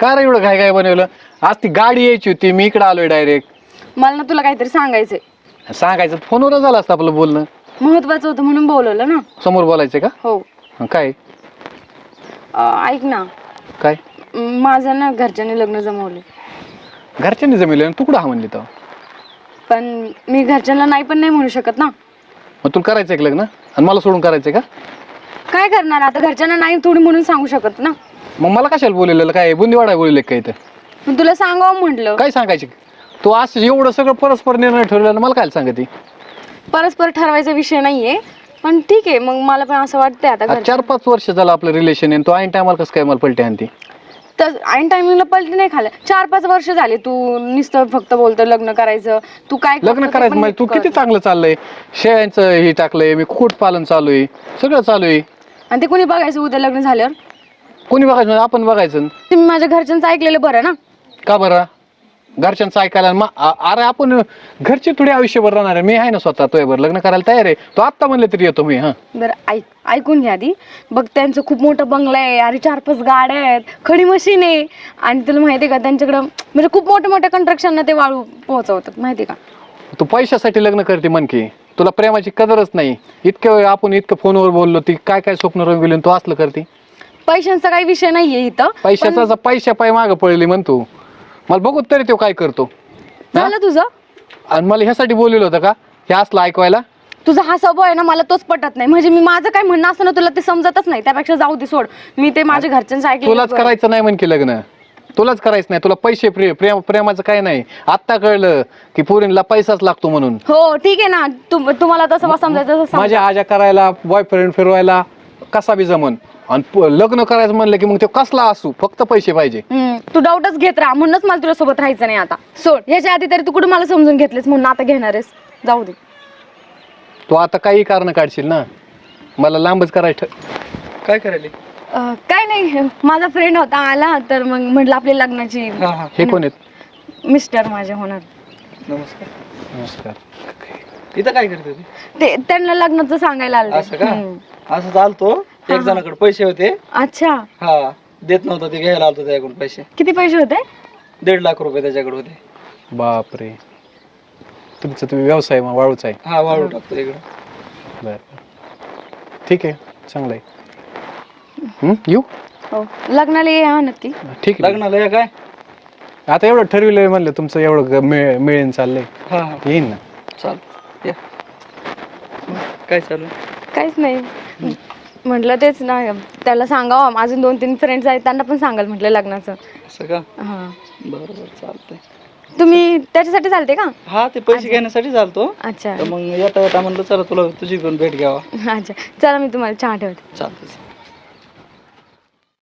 काय रे एवढं काय काय बनवलं? आज ती गाडी यायची होती मी इकडे आलोय डायरेक्ट मला ना तुला काहीतरी सांगायचंय. सांगायचं? फोनवर झालं असतं आपलं बोलणं. महत्वाचं होतं म्हणून बोलवलं ना. समोर बोलायचं का? हो. हं, काय? अं, ऐक ना. काय? म, माझं ना घरच्यांनी लग्न जमवले घरच्यांनी जमिलं तू कुठं हा म्हणली तर? पण मी घरच्यांना नाही पण नाही म्हणू शकत ना. मग तुला करायचं का लग्न? आणि मला सोडून करायचंय का? काय करणार? आता घरच्यांना नाही थोडी म्हणून सांगू शकत ना. मग मला कशाला बोललेलं? काय बुंदीवाडा बोलले काय तर तुला सांगावं म्हटलं. काय सांगायचे? तू असं एवढं सगळं परस्पर निर्णय ठरवलेलं मला काय सांगते? परस्पर ठरवायचा विषय नाहीये पण ठीक आहे मग मला पण असं वाटतंय आता आज चार पाच वर्ष झालं आपलं रिलेशन आहे आणि तू ऐन टायमाला कसं काय मला पलटी आणते? तर ऐन टायमिंगला पलटी नाही खाल्लं. चार पाच वर्ष झाले तू नुसतं फक्त बोलतो लग्न करायचं. तू काय करतो लग्न ते करायचं पण म्हणजे तू किती चांगलं चाललंय? शेळ्यांचं हे टाकलंय मी कुक्कुट पालन चालू आहे सगळं चालू आहे. आणि ते कोणी बघायचं उद्या लग्न झाल्यावर? कोणी बघायचं आपण बघायचं. तुम्ही माझ्या घरच्यांचं ऐकलेलं बरं ना? का बरं? घरच्यांचं ऐकायला मा- आ- अरे आपण घरचे थोडी आयुष्यभर राहणार आहे. मी आहे ना स्वतः तो बरं. लग्न करायला तयार आहे. तो आत्ता म्हणले तरी येतो मी हा. बरं ऐक ऐकून घ्या आधी. बघ त्यांचं खूप मोठं बंगला आहे. अरे चार पाच गाड्या आहेत. खडी मशीन आहे. आणि तुला माहिती आहे का त्यांच्याकडं म्हणजे खूप मोठ्या मोठ्या कंस्ट्रक्शनना ते वाळू पोहोचवतात. माहिती आहे का? तू पैशासाठी लग्न करते मनकी तुला प्रेमाची कदरच नाही. इतकं वेळ आपण इतकं फोनवर बोललो ती काय काय स्वप्न रंगविली आणि तू असलं करते? पैशांचा काही विषय नाहीये इथं पैशाचा पैशा पाय मागं पडली म्हणतो मला बघू तरी तो काय करतो. झालं तुझं? आणि मला ह्यासाठी बोललेलं होतं का? हे असलं ऐकवायला? तुझा हा स्वभाव आहे ना मला तोच पटत नाही. म्हणजे मी माझं काय म्हणणं असतं ना तुला ते समजतच नाही. त्यापेक्षा जाऊ दे सोड. मी ते माझ्या घरच्यांचं ऐकलं तुलाच करायचं नाही म्हणकी लग्न. तुलाच करायचं नाही. तुला पैसे प्रे प्रेम प्रेमाचं काय नाही. आत्ता कळलं की पोरींना पैसाच लागतो म्हणून. हो ठीक आहे ना. तुम्हाला तसं समजायचं तसं समजा. माझ्या आजा करायला बॉयफ्रेंड फिरवायला कसा बी जमन. आणि लग्न करायचं म्हणलं की मग ते कसला असू? फक्त पैसे पाहिजे. हम्म, तू डाऊटच घेत राहा. म्हणूनच मला तुझ्या सोबत राहायचं नाही आता. सोड ह्याच्या आधी तरी तू कुठे मला समजून घेतलेस? म्हणून आता घेणार आहेस. जाऊ दे. तू आता काही कारण काढशील ना? मला लांबच करायचं ठ- काय करायले? अं, काय नाही. माझा फ्रेंड होता आला तर मग म्हटलं आपली लग्नाची हा हा. हे कोण आहेत? मिस्टर माझे होणार. नमस्कार. नमस्कार. इथं काय करते ती? ते त्यांना लग्नाचं सांगायला आलं असं का? असं चालतो? एक जणाकडे पैसे होते. अच्छा. हा देत नव्हतं ते घ्यायला आलतो त्याच्याकडून पैसे. किती पैसे होते? दीड लाख रुपये त्याच्याकडे होते. बापरे. तुमचं तुम्ही व्यवसाय मग वाळूच आहे. हा वाळू टाकतो इकडे. बर. ठीक आहे चांगलं आहे. हं? येऊ? हो. लग्नाला ये हा नक्की ठीक आहे. लग्नाला या काय? आता एवढं ठरविलंय म्हणलं तुमचं एवढं ग- मिळ- मिळेन चाललंय. हा हा. येईन ना. चाल या. काय चालू काहीच नाही. म्हटलं तेच ना त्याला सांगावं. अजून दोन तीन फ्रेंड्स आहेत त्यांना पण सांगाल म्हटलं लग्नाचं. असं का? हा. बरं बरं चालतंय. तुम्ही त्याच्यासाठी चालते का? हा ते पैसे घेण्यासाठी चालतो. अच्छा. तर मग येता येता म्हणलं चला तुला तुझी पण भेट घ्यावा. अच्छा. चला मी तुम्हाला चहा ठेवते. चालतंय.